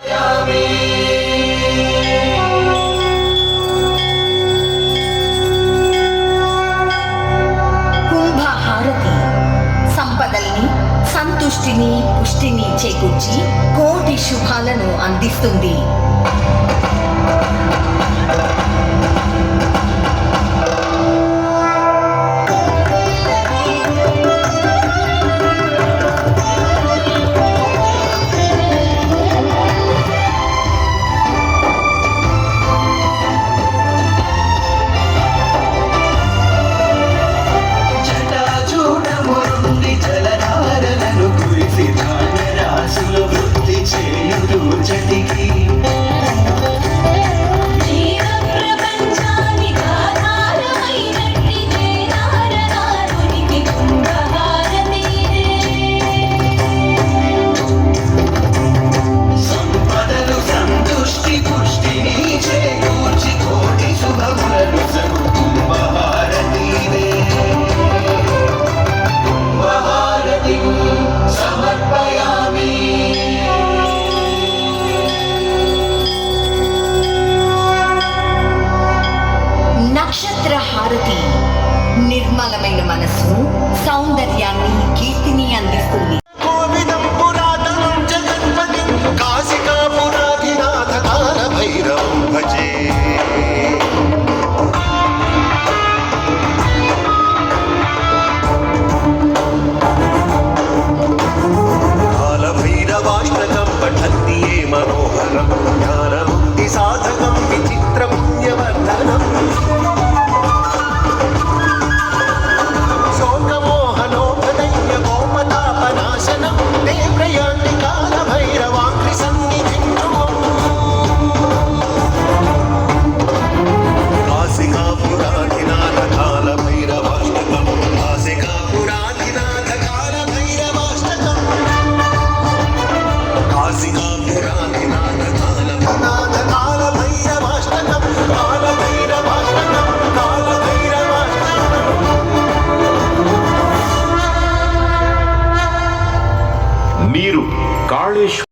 కుంభహారతి. సంపదల్ని సంతుష్టిని పుష్టిని చేకూర్చి కోటి శుభాలను అందిస్తుంది. जटिक నక్షత్ర హారతి నిర్మలమైన మనసు సౌందర్యాన్ని కీర్తిని Garlic.